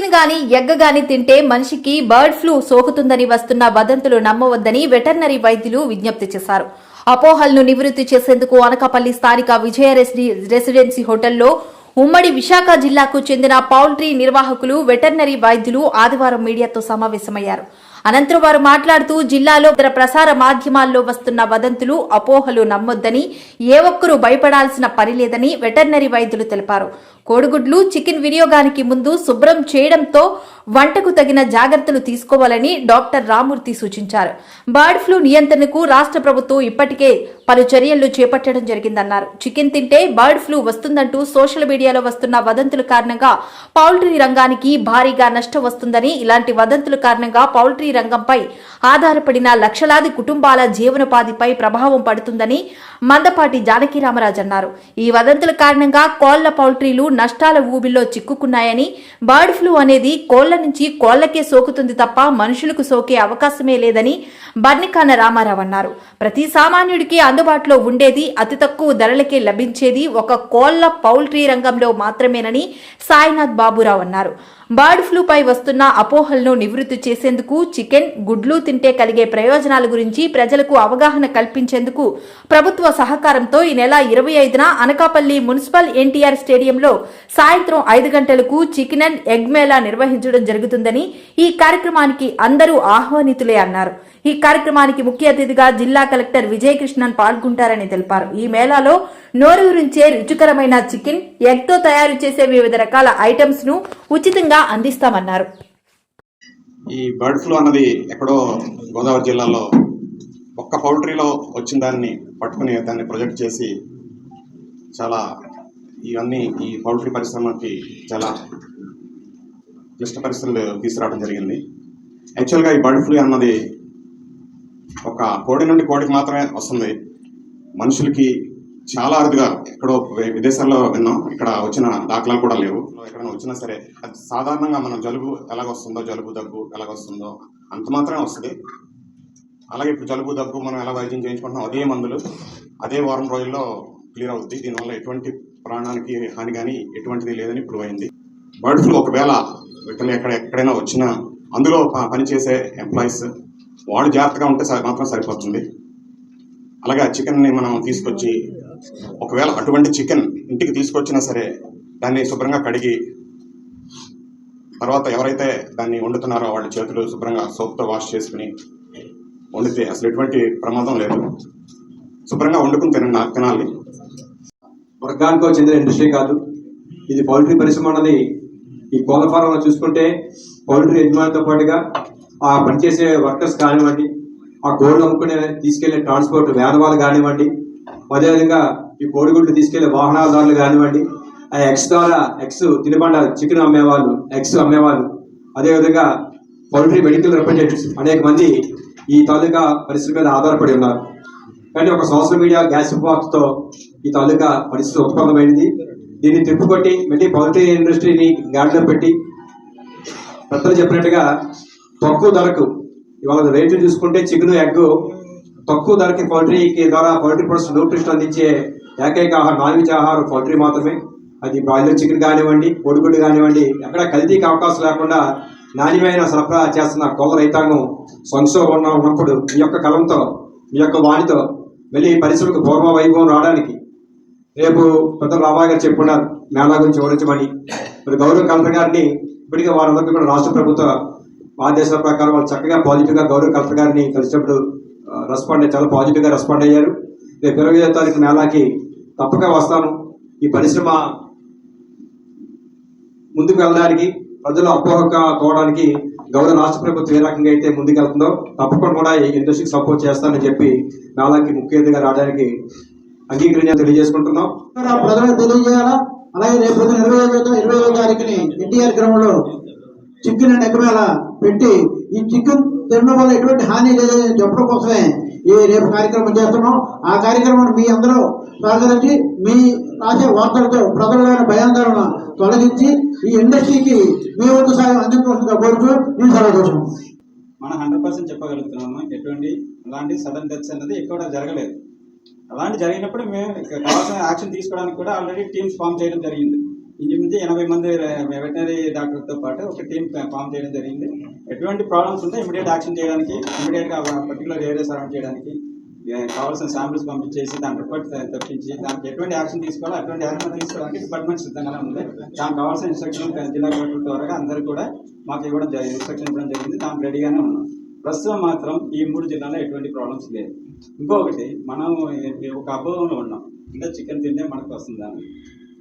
Chicken గాని ఎగ్గ గాని తింటే మనిషికి బర్డ్ ఫ్లూ సోకుతుందని వస్తున్న వదంతులు నమ్మవద్దని వెటర్నరీ వైద్యులు విజ్ఞప్తి చేశారు. అపోహలను నివృత్తి చేసేందుకు అనకాపల్లి స్థానిక విజయ రెసిడెన్సీ హోటల్లో ఉమ్మడి విశాఖ జిల్లాకు చెందిన పౌల్ట్రీ నిర్వాహకులు వెటర్నరీ వైద్యులు ఆదివారం మీడియాతో సమావేశమయ్యారు. అనంతరం వారు మాట్లాడుతూ జిల్లాలో ఇతర ప్రసార మాధ్యమాల్లో వస్తున్న వదంతులు అపోహలు నమ్మొద్దని ఏ ఒక్కరూ భయపడాల్సిన పని లేదని వెటర్నరీ వైద్యులు తెలిపారు. కోడిగుడ్లు చికెన్ వినియోగానికి ముందు శుభ్రం చేయడంతో వంటకు తగిన జాగ్రత్తలు తీసుకోవాలని డాక్టర్ రామూర్తి సూచించారు. బర్డ్ ఫ్లూ నియంత్రణకు రాష్ట్ర ప్రభుత్వం ఇప్పటికే పలు చర్యలు చేపట్టడం జరిగిందన్నారు. చికెన్ తింటే బర్డ్ ఫ్లూ వస్తుందంటూ సోషల్ మీడియాలో వస్తున్న వదంతుల కారణంగా పౌల్ట్రీ రంగానికి భారీగా నష్టం వస్తుందని ఇలాంటి వదంతుల కారణంగా పౌల్ట్రీ రంగంపై ఆధారపడిన లక్షలాది కుటుంబాల జీవనోపాధిపై ప్రభావం పడుతుందని మందపాటి జానకిరామరాజు అన్నారు. ఈ వదంతుల కారణంగా కోళ్ళ పౌల్ట్రీలు నష్టాల ఊబిలో చిక్కుకున్నాయని బర్డ్ ఫ్లూ అనేది కోళ్ళ నుంచి కోళ్ళకే సోకుతుంది తప్ప మనుషులకు సోకే అవకాశమే లేదని బర్నికాన రామారావు అన్నారు. ప్రతి సామాన్యుడికి అందుబాటులో ఉండేది అతి తక్కువ ధరలకే లభించేది ఒక కోళ్ళ పౌల్ట్రీ రంగంలో మాత్రమేనని సాయినాథ్ బాబురావు అన్నారు. బర్డ్ ఫ్లూపై వస్తున్న అపోహలను నివృత్తి చేసేందుకు చికెన్ గుడ్లు తింటే కలిగే ప్రయోజనాల గురించి ప్రజలకు అవగాహన కల్పించేందుకు ప్రభుత్వ సహకారంతో ఈ నెల ఇరవై ఐదున అనకాపల్లి మున్సిపల్ ఎన్టీఆర్ స్టేడియంలో సాయంత్రం ఐదు గంటలకు చికెన్ అండ్ ఎగ్ మేళా నిర్వహించడం జరుగుతుందని ఈ కార్యక్రమానికి అందరూ ఆహ్వానితులే అన్నారు. ఈ కార్యక్రమానికి ముఖ్య అతిథిగా జిల్లా కలెక్టర్ విజయకృష్ణన్ పాల్గొంటారని తెలిపారు. ఈ మేళాలో నోరూరించే రుచికరమైన చికెన్ ఎగ్తో తయారు చేసే వివిధ రకాల ఐటమ్స్ను ఉచితంగా అందిస్తామన్నారు. ఈ బర్డ్ ఫ్లూ అన్నది ఎక్కడో గోదావరి జిల్లాలో ఒక్క పౌల్ట్రీలో వచ్చిన దాన్ని పట్టుకుని దాన్ని ప్రొజెక్ట్ చేసి చాలా ఇవన్నీ ఈ పౌల్ట్రీ పరిశ్రమకి చాలా క్లిష్ట పరిస్థితులు తీసుకురావడం జరిగింది. యాక్చువల్గా ఈ బర్డ్ ఫ్లూ అన్నది ఒక కోడి నుండి కోడికి మాత్రమే వస్తుంది. మనుషులకి చాలా అరుదుగా ఎక్కడో విదేశాల్లో విన్నాం. ఇక్కడ వచ్చిన దాఖలాలు కూడా లేవు. ఎక్కడైనా వచ్చినా సరే అది సాధారణంగా మనం జలుబు ఎలాగ వస్తుందో జలుబు దగ్గు ఎలాగ వస్తుందో అంత మాత్రమే వస్తుంది. అలాగే ఇప్పుడు జలుబు దగ్గు మనం ఎలా వైద్యం చేయించుకుంటున్నాం అదే మందులు అదే వారం రోజుల్లో క్లియర్ అవుద్ది. దీనివల్ల ఎటువంటి ప్రాణానికి హాని కానీ ఎటువంటిది లేదని ప్రూవ్ అయింది. బర్డ్ ఫ్లూ ఒకవేళ వీటిలో ఎక్కడ ఎక్కడైనా వచ్చినా అందులో పనిచేసే ఎంప్లాయీస్ వాళ్ళు జాగ్రత్తగా ఉంటే మాత్రం సరిపోతుంది. అలాగే ఆ చికెన్ని మనం తీసుకొచ్చి ఒకవేళ అటువంటి చికెన్ ఇంటికి తీసుకొచ్చినా సరే దాన్ని శుభ్రంగా కడిగి తర్వాత ఎవరైతే దాన్ని వండుతున్నారో వాళ్ళ చేతులు శుభ్రంగా సోప్తో వాష్ చేసుకుని వండితే అసలు ఎటువంటి ప్రమాదం లేదు. శుభ్రంగా వండుకుని తిన తినాలి. వర్గానికో చెందిన ఇండస్ట్రీ కాదు. ఇది పౌల్ట్రీ పరిశ్రమ అన్నది ఈ కోళ్ళ ఫారంలో చూసుకుంటే పౌల్ట్రీ యజమానితో పాటుగా ఆ పనిచేసే వర్కర్స్ కానివ్వండి ఆ కోళ్ళు అమ్ముకునే తీసుకెళ్ళే ట్రాన్స్పోర్ట్ వ్యాన్ వాళ్ళు కానివ్వండి అదేవిధంగా ఈ కోడిగుడ్లు తీసుకెళ్ళే వాహనదారులు కానివ్వండి ఆ ఎక్స్ ద్వారా ఎక్స్ తినుబండ చికెన్ అమ్మేవాళ్ళు ఎక్స్ అమ్మేవాళ్ళు. అదేవిధంగా పౌల్ట్రీ మెడికల్ రిప్రజెంటేటివ్స్ అనేక మంది ఈ తాలూకా పరిస్థితి మీద ఆధారపడి ఉన్నారు. కానీ ఒక సోషల్ మీడియా గ్యాస్తో ఈ తాలూకా పరిస్థితి ఉత్పన్నమైంది. దీన్ని తిప్పుకొట్టి మళ్ళీ పౌల్ట్రీ ఇండస్ట్రీని గాడిలో పెట్టి పెద్దలు చెప్పినట్టుగా తక్కువ ధరకు ఇవాళ రేట్లు చూసుకుంటే చికెన్ ఎగ్ తక్కువ ధరకి పౌల్ట్రీకి ద్వారా పౌల్ట్రీ ప్రొడక్ట్స్ న్యూట్రిషన్ అందించే ఏకైక ఆహారం నాన్ వెజ్ ఆహారం పౌల్ట్రీ మాత్రమే. అది బ్రాయిలర్ చికెన్ కానివ్వండి కోడిగుడ్డు కానివ్వండి ఎక్కడ కల్తీకి అవకాశం లేకుండా నాణ్యమైన సరఫరా చేస్తున్న కోళ్ళ రైతాంగం సంక్షోభం ఉన్నప్పుడు మీ యొక్క కలంతో మీ యొక్క వాణితో మళ్ళీ పరిశ్రమకు పూర్వ వైభవం రావడానికి రేపు పెద్ద రామా గారు చెప్పున్నారు మేళా గురించి వివరించమని మరి గౌరవ కలెక్టర్ గారిని ఇప్పటికే వారందరికీ కూడా రాష్ట్ర ప్రభుత్వ ఆదేశాల ప్రకారం వాళ్ళు చక్కగా పాజిటివ్గా గౌరవ కలెక్టర్ గారిని కలిసినప్పుడు రెస్పాండ్ చాలా పాజిటివ్గా రెస్పాండ్ అయ్యారు. రేపు ఇరవై ఐదో తారీఖు మేళాకి తప్పక వస్తాను. ఈ పరిశ్రమ ముందుకు వెళ్ళడానికి ప్రజలు అపోహక తోవడానికి గౌరవ రాష్ట్ర ప్రభుత్వం ఏ రకంగా అయితే ముందుకెళ్తుందో తప్పకుండా కూడా ఈ ఇండస్ట్రీకి సపోర్ట్ చేస్తానని చెప్పి మేళాకి ముఖ్య అతిథిగా రావడానికి అంగీకరించాలని తెలియజేసుకుంటున్నాం. ప్రజలకు తెలియజేయాలా? అలాగే రేపు ఇరవై ఐదో ఇరవై ఐదో తారీఖుని ఎన్టీఆర్ గ్రౌండ్లో చికెన్ అండ్ ఎగ్ పెట్టి ఈ చికెన్ తినడం వల్ల ఎటువంటి హాని లేదని చెప్పడం కోసమే ఈ రేపు కార్యక్రమం చేస్తున్నాం. ఆ కార్యక్రమాన్ని మీ అందరూ సహకరించి మీ రాసే వార్తలతో ప్రజలైన భయాందోళన తొలగించి ఈ ఇండస్ట్రీకి మీ వంతు సాయం అందించవలసిందిగా కోరుతూ నేను సెలవు మనం హండ్రెడ్ పర్సెంట్ చెప్పగలుగుతున్నాము. ఎటువంటి అలాంటి సడన్ డెత్స్ అనేది ఎక్కువ జరగలేదు. అలాంటి జరిగినప్పుడు మేము కావాల్సిన యాక్షన్ తీసుకోవడానికి కూడా ఆల్రెడీ టీమ్స్ ఫామ్ చేయడం జరిగింది. ఇంచుమించు ఎనభై మంది వెటనరీ డాక్టర్తో పాటు ఒక టీం ఫామ్ చేయడం జరిగింది. ఎటువంటి ప్రాబ్లమ్స్ ఉంటే ఇమీడియట్ యాక్షన్ చేయడానికి ఇమీడియట్గా పర్టికులర్ ఏరియా సరౌండ్ చేయడానికి కావాల్సిన శాంపిల్స్ పంపించేసి దాని రిపోర్ట్ తప్పించి దానికి ఎటువంటి యాక్షన్ తీసుకోవాలో అటువంటి యాక్షన్ తీసుకోవడానికి డిపార్ట్మెంట్ సిద్ధంగానే ఉంది. దానికి కావాల్సిన ఇన్స్ట్రక్షన్ జిల్లా కలెక్టర్ ద్వారా అందరూ కూడా మాకు ఇవ్వడం జరిగింది ఇన్స్ట్రక్షన్ ఇవ్వడం జరిగింది. దానికి రెడీగానే ఉన్నాం. ప్రస్తుతం మాత్రం ఈ మూడు జిల్లాలో ఎటువంటి ప్రాబ్లమ్స్ లేదు ఇంకొకటి మనం ఒక అభావంలో ఉన్నాం. అంటే చికెన్ తింటే మనకు వస్తుందని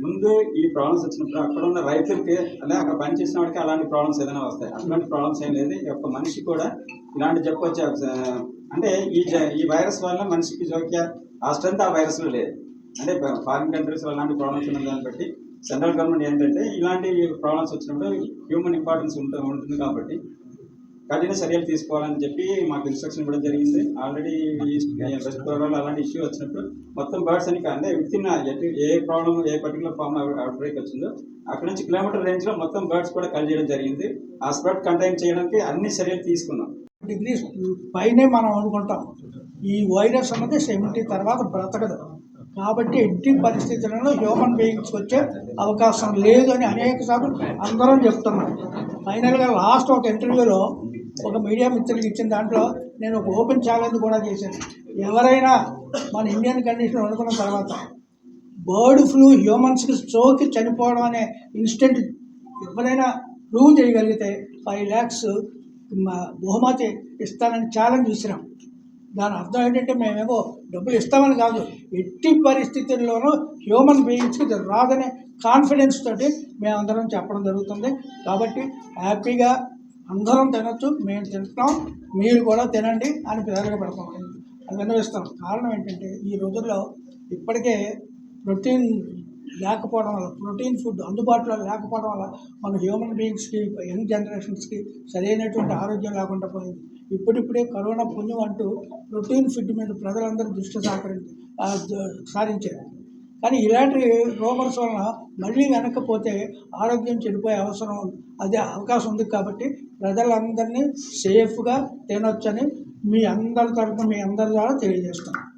ముందు ఈ ప్రాబ్లమ్స్ వచ్చినప్పుడు అక్కడ ఉన్న రైతులకి అలా అక్కడ పనిచేసిన వాడికి అలాంటి ప్రాబ్లమ్స్ ఏదైనా వస్తాయి. అటువంటి ప్రాబ్లమ్స్ ఏం లేదు. ఈ యొక్క మనిషి కూడా ఇలాంటి చెప్పొచ్చే అంటే ఈ జ- ఈ వైరస్ వల్ల మనిషికి జోక్య ఆ స్ట్రెంత్ ఆ వైరస్లో లేదు. అంటే ఫారిన్ కంట్రీస్లో అలాంటి ప్రాబ్లమ్స్ ఉన్న దాన్ని బట్టి సెంట్రల్ గవర్నమెంట్ ఏంటంటే ఇలాంటి ప్రాబ్లమ్స్ వచ్చినప్పుడు హ్యూమన్ ఇంపార్టెన్స్ ఉంటుంది కాబట్టి కఠిన చర్యలు తీసుకోవాలని చెప్పి మాకు ఇన్స్ట్రక్షన్ ఇవ్వడం జరిగింది. ఆల్రెడీ వెస్ట్ గోదావరిలో అలాంటి ఇష్యూ వచ్చినప్పుడు మొత్తం బర్డ్స్ అని అంటే within a problem a particular farm outbreak వచ్చిందో అక్కడ నుంచి కిలోమీటర్ రేంజ్లో మొత్తం బర్డ్స్ కూడా కల్ చేయడం జరిగింది. ఆ స్ప్రెడ్ కంటైన్ చేయడానికి అన్ని చర్యలు తీసుకున్నాం. డిగ్రీస్ పైనే మనం అనుకుంటాం. ఈ వైరస్ అన్నది సెవెంటీ తర్వాత బ్రతకదు. కాబట్టి ఎట్టి పరిస్థితులలో హ్యూమన్ బీయింగ్స్ వచ్చే అవకాశం లేదు అని అనేక సార్లు అందరం చెప్తున్నాం. ఫైనల్గా లాస్ట్ ఒక ఇంటర్వ్యూలో ఒక మీడియా మిత్రులకు ఇచ్చిన దాంట్లో నేను ఒక ఓపెన్ ఛాలెంజ్ కూడా చేశాను. ఎవరైనా మన ఇండియన్ కండిషన్ అనుకున్న తర్వాత బర్డ్ ఫ్లూ హ్యూమన్స్కి సోకి చనిపోవడం అనే ఇన్స్టెంట్ ఎవరైనా ప్రూవ్ చేయగలిగితే ఫైవ్ ల్యాక్స్ బహుమతి ఇస్తానని ఛాలెంజ్ విసిరాం దాని అర్థం ఏంటంటే మేమేమో డబ్బులు ఇస్తామని కాదు ఎట్టి పరిస్థితుల్లోనూ హ్యూమన్ బీయింగ్స్కి రాదనే కాన్ఫిడెన్స్ తోటి మేమందరం చెప్పడం జరుగుతుంది. కాబట్టి హ్యాపీగా అందరం తినచ్చు మేము తింటున్నాం మీరు కూడా తినండి అని పిల్లలకు పెడతాం అది విన్నవిస్తాం కారణం ఏంటంటే ఈ రోజుల్లో ఇప్పటికే ప్రోటీన్ లేకపోవడం వల్ల ప్రోటీన్ ఫుడ్ అందుబాటులో లేకపోవడం వల్ల మన హ్యూమన్ బీయింగ్స్కి యంగ్ జనరేషన్స్కి సరైనటువంటి ఆరోగ్యం లేకుండా పోయింది. ఇప్పుడిప్పుడే కరోనా పుణ్యం అంటూ ప్రోటీన్ ఫుడ్ మీద ప్రజలందరూ దృష్టి సాకరించి సారించారు. కానీ ఇలాంటి రూమర్స్ వలన మళ్ళీ వెనకపోతే ఆరోగ్యం చెడిపోయే అవసరం అదే అవకాశం ఉంది కాబట్టి ప్రజలందరినీ సేఫ్గా తినొచ్చని మీ అందరి తరఫున మీ అందరి ద్వారా తెలియజేస్తాను